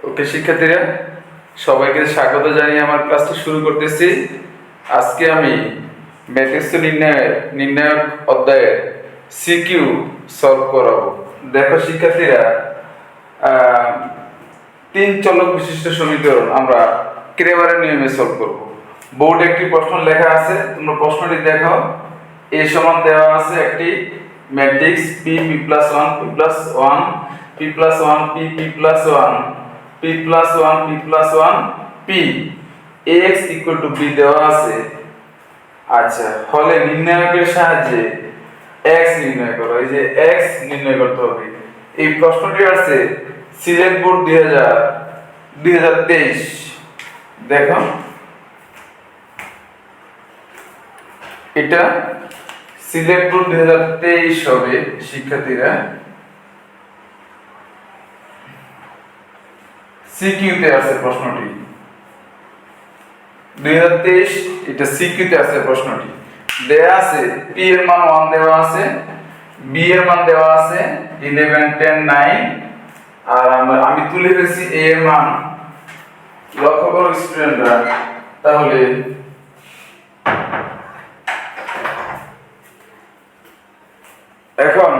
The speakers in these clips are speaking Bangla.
ওকে, শিক্ষার্থীরা, সবাইকে স্বাগত জানিয়ে আমার ক্লাসটি শুরু করতেছি। আজকে আমি ম্যাট্রিক্স নির্ণয়ের, নির্ণায়ক অধ্যায়ের সিকিউ সলভ করাবো। দেখো শিক্ষার্থীরা তিন চলক বিশিষ্ট সমীকরণ আমরা ক্রেবারের নিয়মে সলভ করব। বোর্ডে একটি প্রশ্ন লেখা আছে, তোমরা প্রশ্নটি দেখো। এ সমান দেওয়া আছে একটি matrix P P plus one P plus one P plus one P P plus one P plus one P plus one P X equal to B দেওয়া আছে। আচ্ছা ফলে নির্ণায়কের সাহায্যে এক্স নির্ণয় করো। এই যে এক্স নির্ণয় করতে হবে। এই প্রশ্নটি আছে সিলেট বোর্ড দুই হাজার দুই হাজার তেইশ। দেখো। এটা সিলেট বোর্ড দুই হাজার তেইশ হবে শিক্ষার্থীরা। সিকিউতে আছে প্রশ্নটি। দুই হাজার তেইশ, এটা সিকিউতে আছে প্রশ্নটি। দেয়া আছে পি এর মান ওয়ান দেওয়া আছে বি এর মান দেওয়া আছে ইলেভেন টেন নাইন আর আমি তুলে ফেলছি এ এর মান। লক্ষ্য করো স্টুডেন্টরা তাহলে এখন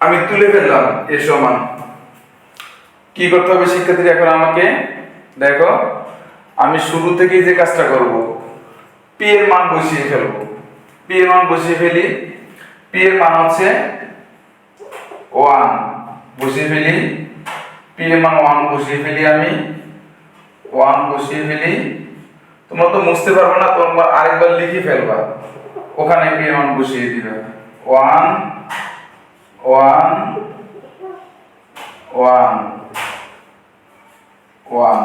আমি তুলে ফেললাম এ সমান। কি করতে হবে শিক্ষার্থীরা এখন আমাকে? দেখো, আমি শুরু থেকেই যে কাজটা করব পি এর মান বসিয়ে ফেলব। পি এর মান বসিয়ে ফেলি। পি এর মান হচ্ছে ওয়ান বসিয়ে ফেলি। পি এর মান ওয়ান বসিয়ে ফেলি আমি। ওয়ান বসিয়ে ফেলি। তোমরা তো মুছতে পারবে না, তোমরা আরেকবার লিখে ফেলবা। ওখানে পি এর মান বসিয়ে দিবে। One one one one.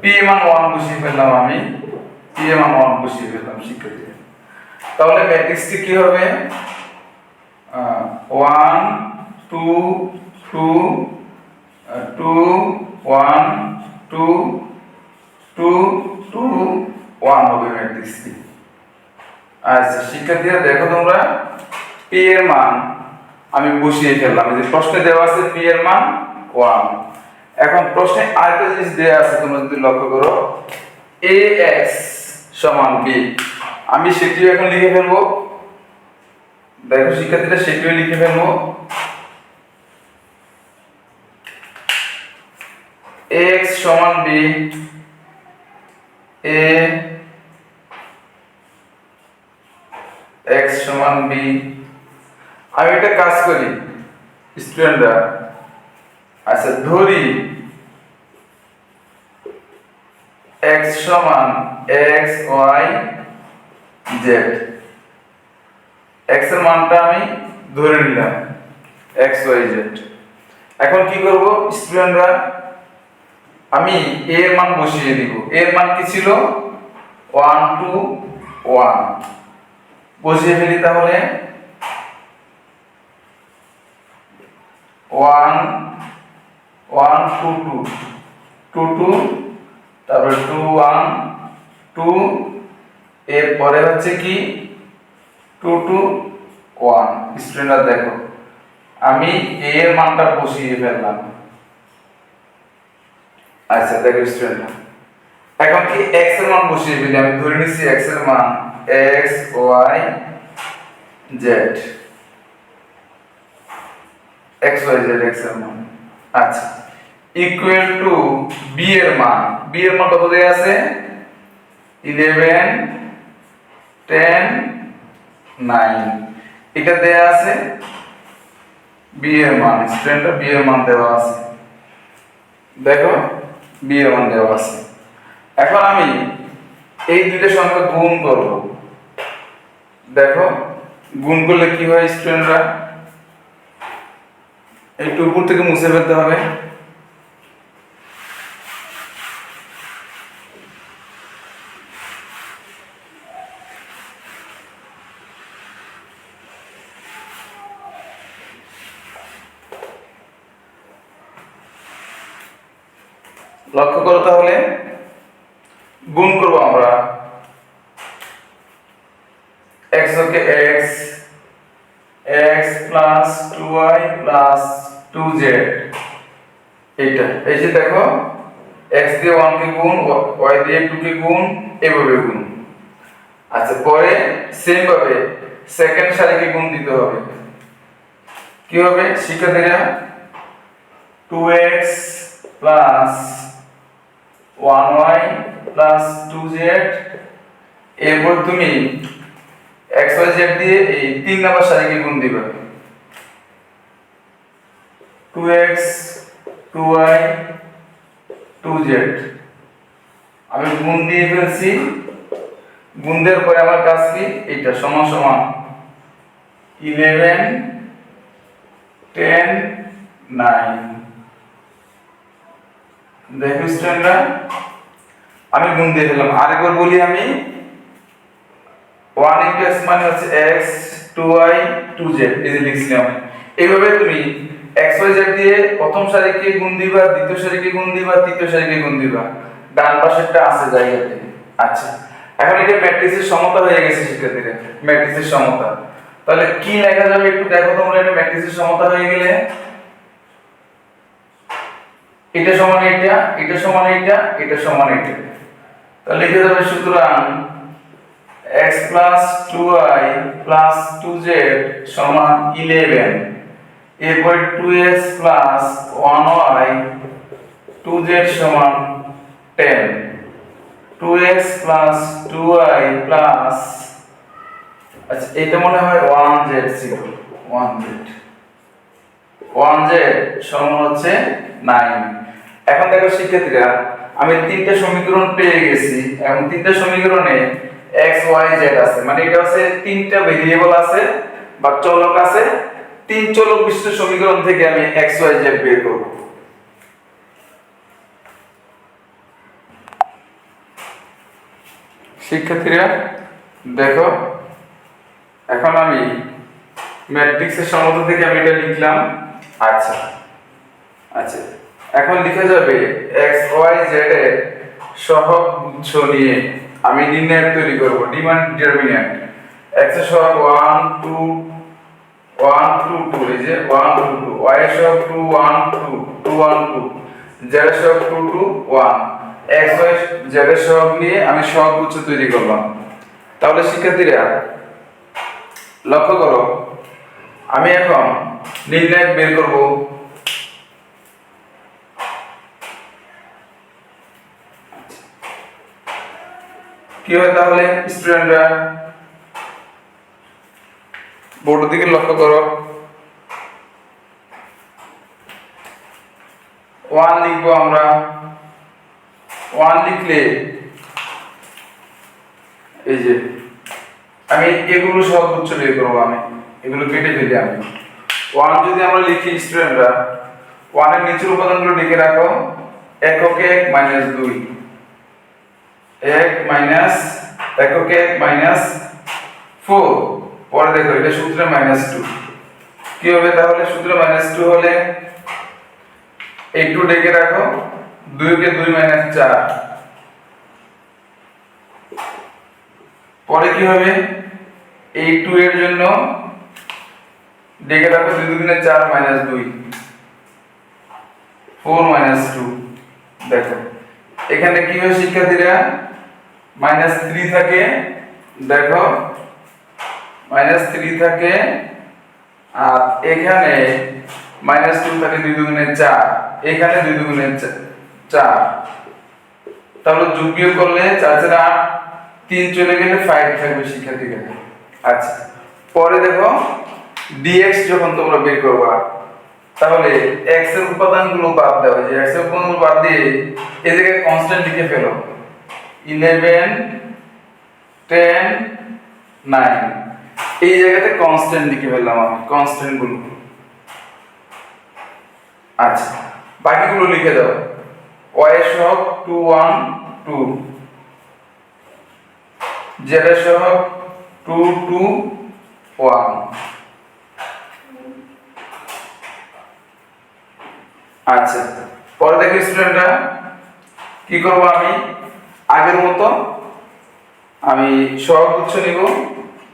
P মান ওয়ান বসিয়ে ফেললাম আমি। পি মান ওয়ান বসিয়ে ফেললাম শিক্ষার্থী তাহলে ম্যাট্রিক্সটি কি হবে? One two two two one two two two one হবে ম্যাট্রিক্সটি আচ্ছা শিক্ষার্থীরা দেখো তোমরা পি এর মান। আমি বসিয়ে ফেললাম। যে প্রশ্নে দেওয়া আছে পি এর মান ওয়ান এখন প্রশ্নে আরেকটা জিনিস দেওয়া আছে, তোমরা যদি লক্ষ্য করো। এ এক্স সমান বি আমি সেটিও এখন লিখে ফেলব। দেখো, শিক্ষার্থীরা সেটিও লিখে ফেলব। এক্স সমান বি এ এক্স সমান বি আমি একটা কাজ করি, স্টুডেন্টরা। আচ্ছা ধরি। এক্স সমান ওয়াই জেড এক্সের মানটা আমি ধরে নিলাম এক্স ওয়াই জেড এখন কি করব? স্টুডেন্টরা, আমি এ এর মান বসিয়ে দিব। এ এর মান কি ছিল? ওয়ান টু ওয়ান বসিয়ে ফেলি তাহলে। One one, two two. Two two, তারপরে টু, ওয়ান, টু, এরপরে হচ্ছে কি? Two two, one. স্টুডেন্টরা দেখো, আমি এ এর মানটা বসিয়ে ফেললাম। আচ্ছা দেখো স্টুডেন্টরা। এখন কি x এর মান বসিয়ে ফেলি? আমি ধরে নিচ্ছি x এর মান x, y, z x, y, z, x এর মান। আচ্ছা ইকুয়াল টু b এর মান। b এর মান কত দেয়া আছে? 11 10 9 এটা দেয়া আছে b এর মান। স্টুডেন্টরা b এর মান দেওয়া আছে। দেখো, b এর মান দেওয়া আছে। এখন আমি এই দুইটা সংখ্যা গুণ করব। দেখো, গুণ করলে কি হয় স্টুডেন্টরা একটু উপর থেকে মুছে ফেলতে হবে। লক্ষ্য করো তাহলে গুণ করব আমরা x okay x x plus 2y plus two Z এইটা। এই যে দেখো এক্স দিয়ে ওয়ান কে গুণ ওয়াই দিয়ে টু কে গুণ, এভাবে গুণ। আচ্ছা পরে সেম ভাবে সেকেন্ড সারিকে গুণ দিতে হবে। কি হবে? শিক্ষার্থীরা two X plus one Y plus two Z এরপর তুমি এক্স ওয়াই জেড দিয়ে এই তিন নাম্বার সারিকে গুণ দিবে। Two X two Y two Z আমি গুণ দিয়ে ফেলছি। গুণ পরে আমার কাজ কি? এটা সমান সমান ইলেভেন টেন নাইন দেখো স্টুডেন্টরা আমি গুণ দিয়ে ফেললাম। আরেকবার বলি আমি। ওয়ান ইন্টু এক্স মানে হচ্ছে X two Y two Z এই যে লিখছিলাম। এইভাবে তুমি এক্স ওয়াই জেড দিয়ে প্রথম সারিকে গুণ দিবা, দ্বিতীয় সারিকে গুণ দিবা, তৃতীয় সারিকে গুণ দিবা। ডান পাশেরটা আছে জায়গাতে আচ্ছা এখন এটা ম্যাট্রিক্সের সমতা হয়ে গেছে শিক্ষার্থীরা ম্যাট্রিক্সের সমতা। তাহলে কি লেখা যাবে একটু দেখো তোমরা, এটা ম্যাট্রিক্সের সমতা হয়ে গেলে। এটা সমান এটা এটা সমান এটা এটা সমান এটা তাহলে লিখে যাবে সুতরাং x plus plus two Z সমান 11 a by 2x plus 1y 2z সমান 10 2x plus 2y plus আচ্ছা এটা মনে হয় 1z ছিল 1z 1z সমান হচ্ছে 9 এখন দেখো শিক্ষার্থীরা, আমি তিনটা সমীকরণ পেয়ে গেছি। এখন তিনটা সমীকরণে x, y, z আছে। মানে এটা হচ্ছে তিনটা ভেরিয়েবল আছে বা চলক আছে। তিন চলক বিশিষ্ট সমীকরণ থেকে আমি এক্স ওয়াই জেড বের করব। শিক্ষার্থীরা, দেখো, এখন আমি ম্যাট্রিক্সের সমতা থেকে আমি এটা লিখলাম। আচ্ছা আচ্ছা এখন লিখে যাবে এক্স ওয়াই জেড এর সহগ নিয়ে আমি নির্ণায়ক তৈরি করব ডিমান্ড ডিটারমিন্যান্ট এক্স সহগ one two one two two, এই যে ওয়ান টু টু, ওয়াই এর সহগ two one two two one two, Z সহগ two two one, X Y Z সহগ নিয়ে আমি সহগ গুচ্ছ তৈরি করলাম। তাহলে শিক্ষার্থীরা, লক্ষ্য করো, আমি এখন নির্ণায়ক বের করব। কি হয় তাহলে, স্টুডেন্টরা? বোর্ডের দিকে লক্ষ্য করো। ওয়ান লিখব আমরা। ওয়ান লিখলে এই যে, আমি এগুলো সব উচ্চ বের করব আমি। এগুলো কেটে ফেলি আমি। ওয়ান যদি আমরা লিখি স্টুডেন্টরা, ওয়ানের নিচের উপাদানগুলো লিখে রাখো। একক এক মাইনাস দুই। এক মাইনাস, একক এক মাইনাস ফোর। পরে দেখো, এটা সূত্রে মাইনাস টু কি হবে তাহলে? সূত্রে মাইনাস টু হলে এই টু ডেকে রাখো, দুইকে দুই মাইনাস চার। পরে কি হবে? এই টু এর জন্য ডেকে রাখো, দুই দুগুণে চার মাইনাস দুই। ফোর মাইনাস টু দেখো, এখানে কি হয় শিক্ষার্থীরা? মাইনাস থ্রি থাকে, দেখো মাইনাস থ্রি থাকে, আর এখানে মাইনাস টু থাকে দুই দুগুণে চার, এখানে দুই দুগুণে চার। তাহলে যোগ বিয়োগ করলে চার চার তিন চলে গেলে ফাইভ থাকবে শিক্ষার্থীদের আচ্ছা পরে দেখো ডিএক্স যখন তোমরা বের করবা, তাহলে এক্সের উপাদানগুলো বাদ দেওয়া যে এক্সের উপাদানগুলো বাদ দিয়ে এই কনস্ট্যান্ট লিখে ফেলো। ইলেভেন টেন নাইন এই জায়গাতে কনস্ট্যান্ট লিখে ফেললাম আমি কনস্ট্যান্টগুলো। আচ্ছা বাকিগুলো লিখে দাও। ওয়াই সহগ টু ওয়ান টু জেড সহগ টু টু ওয়ান আচ্ছা পরে দেখি স্টুডেন্টরা কি করব আমি? আগের মতো আমি সহগুচ্ছ নিব।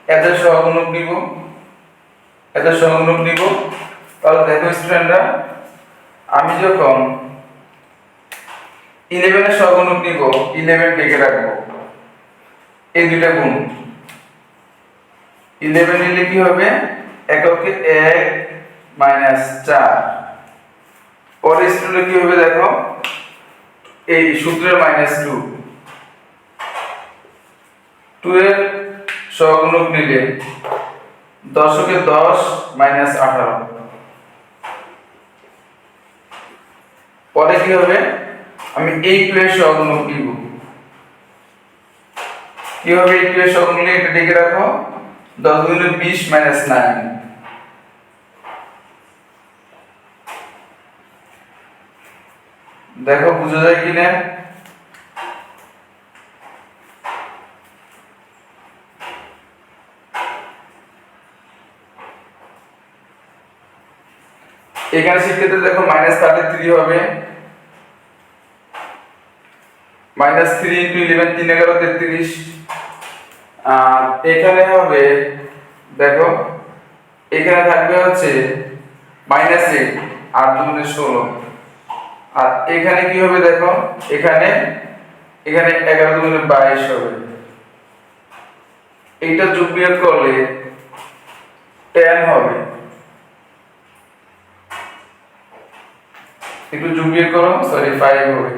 এদের সহগুণক নিব এদের সহগুণক নিব তাহলে দেখো স্টুডেন্টরা আমি যখন ইলেভেনের সহগুণক নিব ইলেভেন ডেকে রাখব। এই দুইটা গুণ। ইলেভেন নিলে কি হবে? এককে এক মাইনাস চার। পরের স্টুডেন্টে কি হবে দেখো? এই সূত্রের মাইনাস টু টু এর সহগুণক নিলে দশকে দশ মাইনাস আঠারো। পরে কি হবে? আমি এই টু এর সহগুণক নিব কি হবে এই টু এর সহগুণক এটা ডেকে রাখো। দশ গুণে বিশ মাইনাস নাইন। দেখো, বুঝা যায় কি না এখানে শিক্ষার্থী দেখো মাইনাস থার্টি থ্রি হবে। মাইনাস থ্রি ইন্টু ইলেভেন তিন এগারো তেত্রিশ। আর এখানে হবে, দেখো, এখানে থাকবে হচ্ছে মাইনাস এইট আট দুগুণে ষোলো। আর এখানে কি হবে দেখো, এখানে এখানে এগারো দুগুণে বাইশ হবে। এইটা যোগ বিয়োগ করলে টেন হবে। একটু যোগ বিয়োগ করো সরি ফাইভ হবে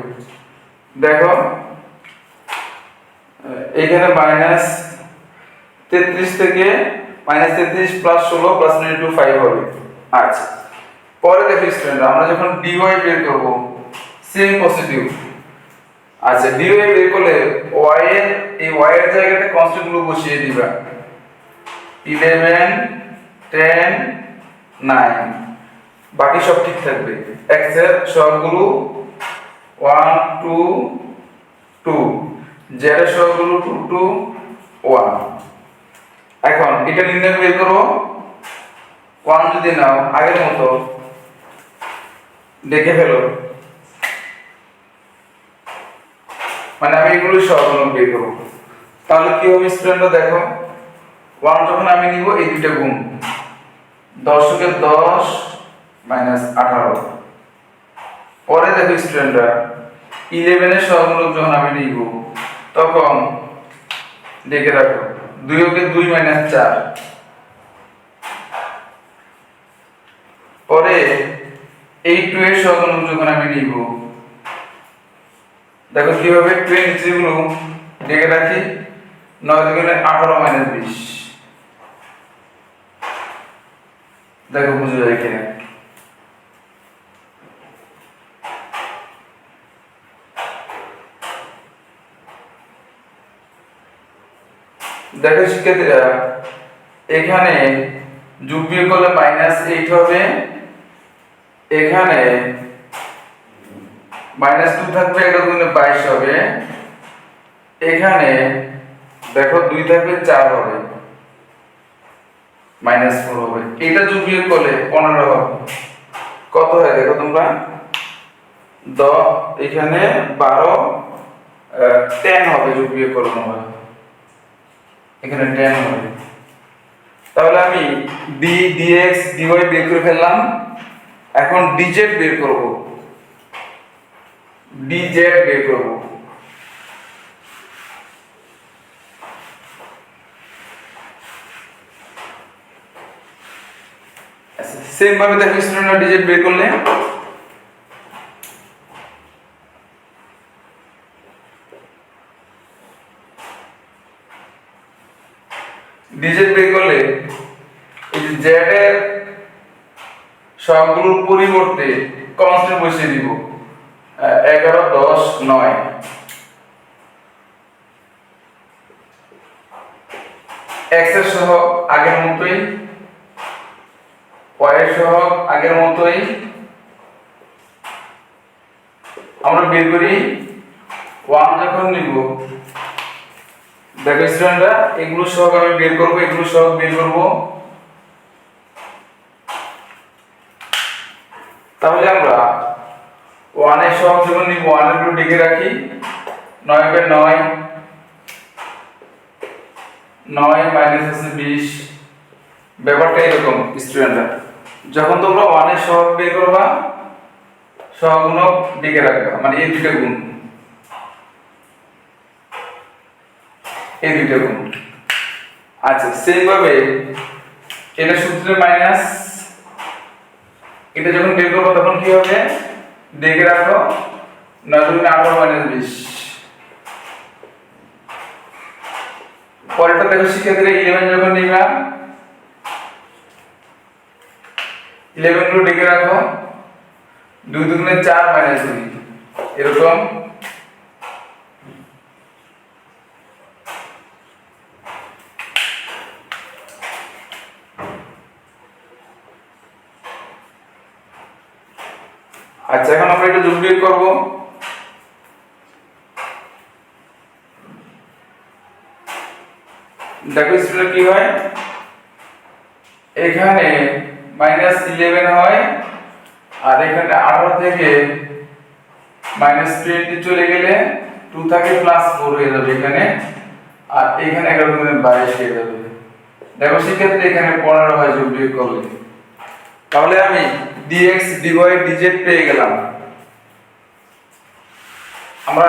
দেখো, এখানে মাইনাস তেত্রিশ থেকে মাইনাস তেত্রিশ প্লাস ষোলো প্লাস টোয়েন্টি টু ফাইভ হবে। আচ্ছা পরে দেখো স্টুডেন্ট আমরা যখন ডিওয়াই বের করব সেম পজিটিভ আচ্ছা ডিওয়াই বের করলে ওয়াই এর, এই ওয়াই এর জায়গাতে কনস্ট্যান্টগুলো বসিয়ে দিবা। ইলেভেন টেন নাইন বাকি সব ঠিক থাকবে। এক্সের সবগুলো ওয়ান টু টু জেড এর সবগুলো টু টু ওয়ান এখন এটা নির্ণয় বের করো ওয়ান যদি নাও, আগের মতো দেখে ফেলো। মানে আমি এগুলো সহগুণ বের করব। তাহলে কি হবে স্টুডেন্টরা দেখো? ওয়ান যখন আমি নিব, এই দুইটা গুণ। দশকে দশ মাইনাস আঠারো। পরে দেখো স্টুডেন্টরা ইলেভেনের সহগুণক যখন আমি নিব তখন দেখে রাখো, দুই ওকে দুই মাইনাস চার। পরে এই টু এর সহগুণক যখন আমি নিব দেখো কীভাবে টু এর নিচেগুলো ডেকে রাখি, নয় দুগুণে আঠারো মাইনাস বিশ। দেখো বুঝে যায় কিনা। দেখো শিক্ষার্থীরা, এখানে যোগ বিয়োগ করলে মাইনাস এইট হবে, এখানে মাইনাস টু থাকবে, এটা গুণে বাইশ হবে, এখানে দেখো দুই থাকবে, চার হবে মাইনাস ফোর হবে, এটা যোগ বিয়োগ করলে পনেরো হবে, কত হয় দেখো তোমরা? দ, এখানে বারো টেন হবে যোগ বিয়োগ করলে হবে এখানে টেন হবে। তাহলে আমি ডি ডিএক্স ডিওয়াই বের করে ফেললাম। এখন ডিজেড বের করব। ডিজেড বের করব। সেম ভাবে দেখো স্টুডেন্টরা ডিজেড বের করলে। ডিজেড বের করলে এই যে জেড এর সবগুলোর পরিবর্তে কনস্ট্যান্ট বসিয়ে দিব। এগারো, দশ, নয়। এক্সের সহ আগের মতোই ওয়াই সহ আগের মতোই। আমরা বের করি ওয়ান যখন নিব দেখো স্টুডেন্টরা এগুলো সহ আমি বের করব, এগুলো সহ বের করব। তাহলে আমরা ওয়ানের সহগ যখন নিব ওয়ানেরগুলো ডেকে রাখি। নয় বাই নয় নয় মাইনাস আছে বিশ। ব্যাপারটা এরকম স্টুডেন্টরা যখন তোমরা ওয়ানের সহগ বের করবা সহগুণক ডেকে রাখবা মানে এই দুটো গুণ। এই দুইটা গুণ। আচ্ছা সেম ভাবে এটা সূত্রে মাইনাস এটা যখন বের করব তখন কি হবে? ডেকে রাখো নয় দুগুণে আঠারো মাইনাস বিশ। পরেরটা দেখো, শিক্ষার্থীরা ইলেভেন যখন নিবা ইলেভেনগুলো ডেকে রাখো। দুই দুগুণে চার মাইনাস দুই। এরকম আচ্ছা এখন বিয়োগ করব। দেখো স্টুডেন্ট কি হয়? এখানে মাইনাস ইলেভেন হয়, আর এখানে আঠারো থেকে মাইনাস টোয়েন্টি চলে গেলে টু থাকে প্লাস ফোর হয়ে যাবে এখানে, আর এখানে এগারো থেকে বাইশ হয়ে যাবে। দেখো সেক্ষেত্রে এখানে পনেরো হয় যোগ বিয়োগ করলে। তাহলে আমি ডিএক্স ডিওয়াই ডিজেড পেয়ে গেলাম। আমরা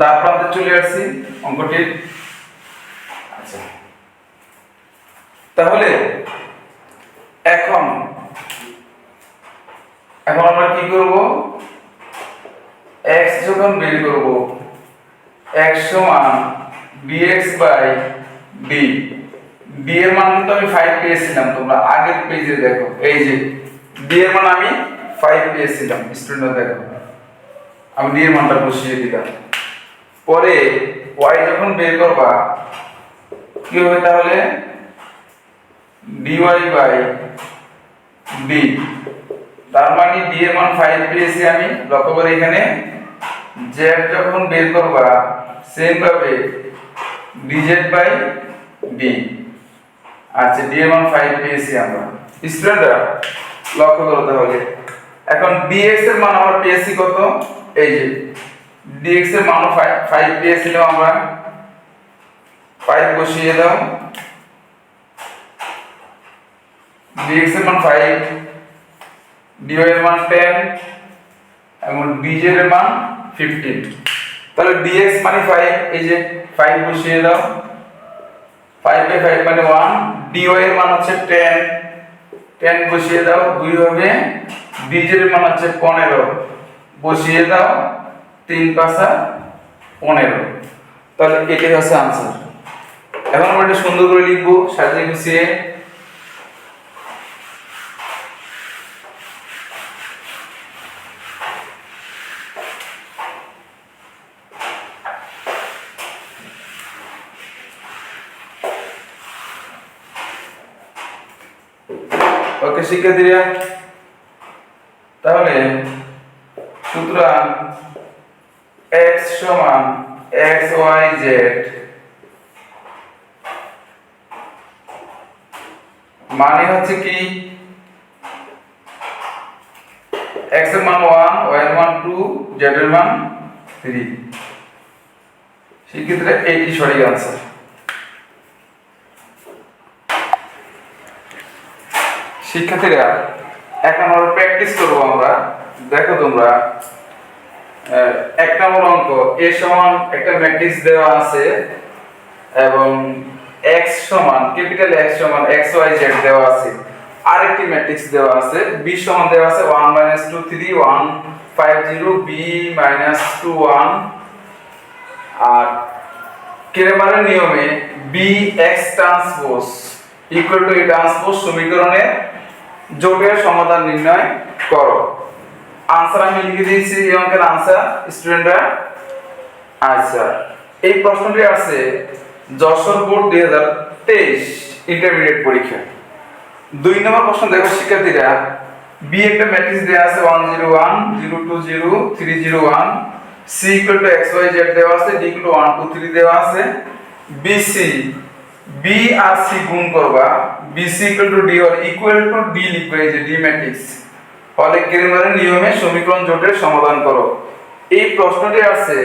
দাঁত প্রান্তে চলে আসছি অঙ্কটির আচ্ছা। তাহলে, এখন এখন আমরা কি করব? x যখন বের করব, x সমান dx বাই d d এর মান কিন্তু আমি 5 পেয়েছিলাম তোমরা আগের পেজে দেখো। এই যে d এর মান আমি 5 পেয়েছিলাম স্টুডেন্ট দেখো। আমি মানটা বসিয়ে দিলাম। পরে ওয়াই যখন বের করবা, কি হবে তাহলে? dy বাই d তার মানে d এর মান 5 পেয়েছি আমি। লক্ষ্য করে এখানে z যখন বের করবা সেম ভাবে dz বাই d আচ্ছা d এর মান 5 পেয়েছি আমরা। স্টুডেন্টরা লক্ষ্য করো তাহলে। এখন dx এর মান আমরা পেয়েছি কত? এই যে dx এর মান 5 5 পেয়েছিলাম আমরা। 5 বসিয়ে দাও। dx এর মান 5 dy এর মান 10 এবং dz এর মান 15 তাহলে dx মানে 5 এই যে 5 বসিয়ে দাও। 5 বাই 5 মানে 1 dy এর মান হচ্ছে 10 10 বসিয়ে দাও 2 হবে dz এর মান হচ্ছে 15 বসিয়ে দাও, তিন পাশা পনেরো। তাহলে এটাই হচ্ছে আনসার এখন আমরা একটা সুন্দর করে লিখব সাজিয়ে গুছিয়ে। ওকে, শিক্ষার্থীরা, তাহলে সুতরাং x সমান x y z মানে হচ্ছে কি? x এর মান 1 y এর মান 2 z এর মান 3 সেক্ষেত্রে এটি সঠিক আনসার শিক্ষার্থীরা এখন আমরা প্র্যাকটিস করব আমরা। দেখো তোমরা এক নম্বর অঙ্ক এ সমান একটা ম্যাট্রিক্স দেওয়া আছে, এবং x সমান ক্যাপিটাল x সমান x y z দেওয়া আছে। আরেকটি ম্যাট্রিক্স দেওয়া আছে, b সমান দেওয়া আছে 1 minus 2 3 1 5 0 b minus 2 1 আর কেরেমারের নিয়মে B X transpose equal to A transpose সমীকরণের জোটের সমাধান নির্ণয় করো। আনসার আমি লিখে দিয়েছি, এই অঙ্কের আনসার স্টুডেন্টরা আচ্ছা এই প্রশ্নটি আছে যশোর বোর্ড দুই হাজার তেইশ ইন্টারমিডিয়েট পরীক্ষা। দুই নম্বর প্রশ্ন, দেখো শিক্ষার্থীরা বি একটা ম্যাট্রিক্স দেওয়া আছে one zero one zero two zero three zero one C equal to X Y Z দেওয়া আছে D equal to one two three দেওয়া আছে। বিসি বি আর সি গুণ করবা বিসি ইকুয়াল টু ডি আর ইকুয়াল টু ডি লিখবে, এই যে ডি ম্যাট্রিক্স ফলে কেরিমারের নিয়মে সমীকরণ জোটের সমাধান করো। এই প্রশ্নটি আছে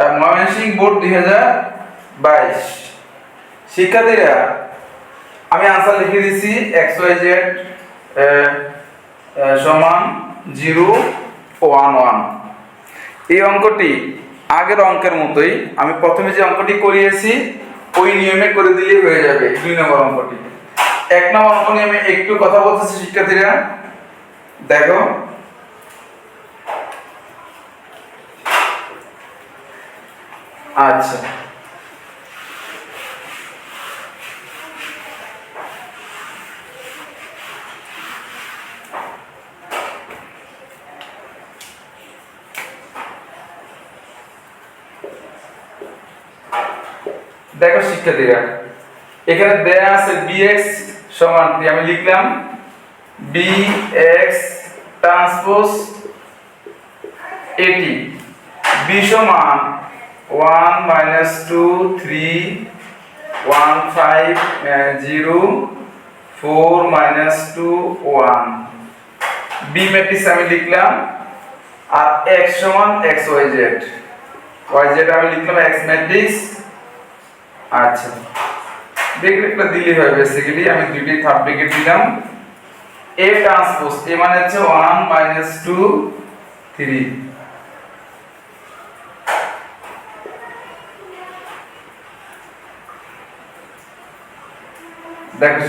আহ, ময়মনসিংহ বোর্ড দুই হাজার বাইশ। শিক্ষার্থীরা আমি আনসার লিখে দিচ্ছি এক্স ওয়াই জেড সমান জিরো ওয়ান ওয়ান। এই অঙ্কটি আগের অঙ্কের মতোই আমি প্রথমে যে অঙ্কটি করিয়েছি ওই নিয়মে করে দিলেই হয়ে যাবে। দুই নম্বর অঙ্কটি। এক নম্বর অঙ্ক নিয়ে আমি একটু কথা বলতেছি শিক্ষার্থীরা। দেখো। আচ্ছা। দেখো শিক্ষার্থীরা এখানে দেয়া আছে bx সমান আমি লিখলাম bx ট্রান্সপোজ এটি b সমান 1 minus two three one five zero, four minus two, one. B matrix আমি লিখলাম, আর x সমান X Y Z. Y Z আমি লিখলাম এক্স ম্যাট্রিক্স। আচ্ছা। ব্রেকেটটা দিলে হয় বেসিক্যালি আমি দুইটি থার্ড ব্রেকেট দিলাম। এ ট্রান্সপোজ এ মানে হচ্ছে 1 মাইনাস 2 3 দেখো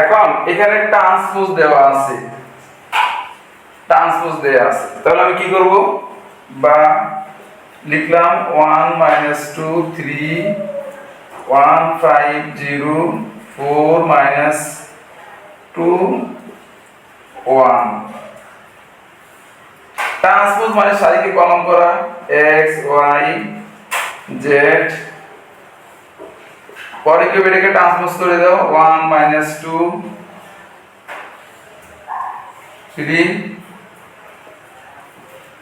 এখন এখানে ট্রান্সপোজ দেওয়া আছে। ট্রান্সপোজ দেওয়া আছে। তাহলে আমি কি করব? বা লিখলাম one minus two three one five zero four minus two one transpose মানে সারিকে কলম করা এক্স ওয়াই জেড পরে কেউ এটাকে ট্রান্সপোজ করে দাও ওয়ান মাইনাস টু থ্রি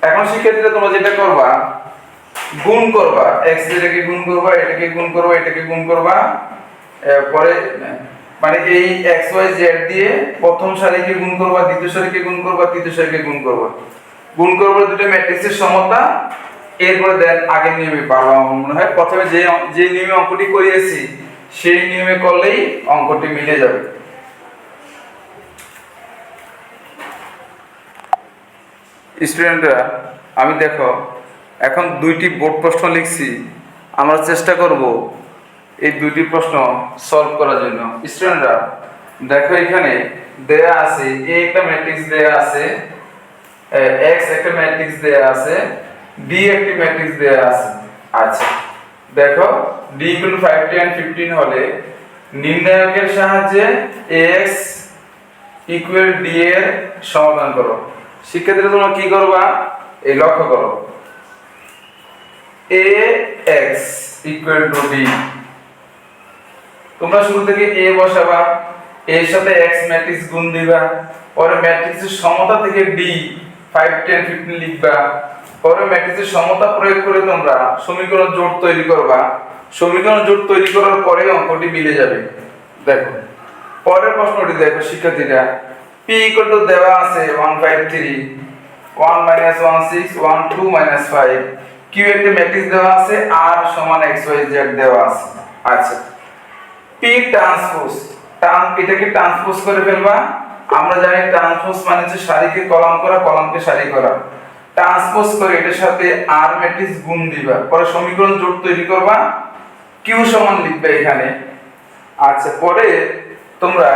এখন শিক্ষার্থীরা তোমরা যেটা করবা, গুণ করবা এক্স এটাকে গুণ করবা, এটাকে গুণ করবা, এটাকে গুণ করবা পরে মানে এই এক্স ওয়াই জেড দিয়ে প্রথম সারিকে গুণ করবা, দ্বিতীয় সারিকে গুণ করবা, তৃতীয় সারিকে গুণ করবা। গুণ করবা দুটো ম্যাট্রিক্সের সমতা, এরপরে দেন আগের নিয়মে পারবা আমার মনে হয়। প্রথমে যে যে নিয়মে অঙ্কটি করিয়েছি, সেই নিয়মে করলেই অঙ্কটি মিলে যাবে। স্টুডেন্টরা, আমি দেখো, এখন দুইটি বোর্ড প্রশ্ন লিখছি। আমরা চেষ্টা করব এই দুটি প্রশ্ন সলভ করার জন্য। স্টুডেন্টরা দেখো এখানে দেয়া আছে এ একটা ম্যাট্রিক্স দেয়া আছে এক্স একটা ম্যাট্রিক্স দেয়া আছে ডি একটি ম্যাট্রিক্স দেয়া আছে। আচ্ছা দেখো D equal five ten fifteen হলে নির্ণায়কের সাহায্যে এক্স ইকুয়াল ডি এর সমাধান করো। শিক্ষার্থীরা, তোমরা কি করবা? এই লক্ষ্য করো। A X equal to D তোমরা শুরু থেকে এ বসাবা এর সাথে এক্স ম্যাট্রিক্স গুণ দিবা, পরে ম্যাট্রিক্সের সমতা থেকে ডি ফাইভ টেন ফিফটিন লিখবা, পরে ম্যাট্রিক্সের সমতা প্রয়োগ করে তোমরা সমীকরণ জোট তৈরি করবা। সমীকরণ জোট তৈরি করার পরে অঙ্কটি মিলে যাবে। দেখো, পরের প্রশ্নটি দেখো শিক্ষার্থীরা। P ইকুয়াল টু দেওয়া আছে 153 1 মাইনাস 16 1 2 মাইনাস 5 q একটি ম্যাট্রিক্স দেওয়া আছে, r সমান xy z দেওয়া আছে। আচ্ছা। P ট্রান্সপোজ ট্রান এটাকে ট্রান্সপোজ করে ফেলবা। আমরা জানি ট্রান্সপোজ মানে হচ্ছে সারিকে কলাম করা, কলামকে সারি করা। ট্রান্সপোজ করে এটার সাথে r ম্যাট্রিক্স গুণ দিবা। পরে সমীকরণ জোট তৈরি করবা। Q সমান লিখবে এখানে। আচ্ছা পরে তোমরা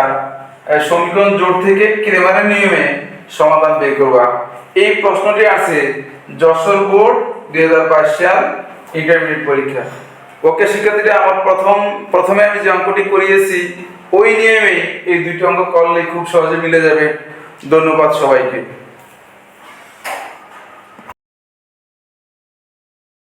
সমীকরণ জোট থেকে ক্রেমারের নিয়মে সমাধান বের করবা। এই প্রশ্নটি আছে যশোর বোর্ড, দুই হাজার বাইশ সাল ইন্টারমিডিয়েট পরীক্ষা। ওকে শিক্ষার্থীরা আমার প্রথম, প্রথমে আমি যে অঙ্কটি করিয়েছি, ওই নিয়মে এই দুইটি অঙ্ক করলে খুব সহজে মিলে যাবে। ধন্যবাদ সবাইকে।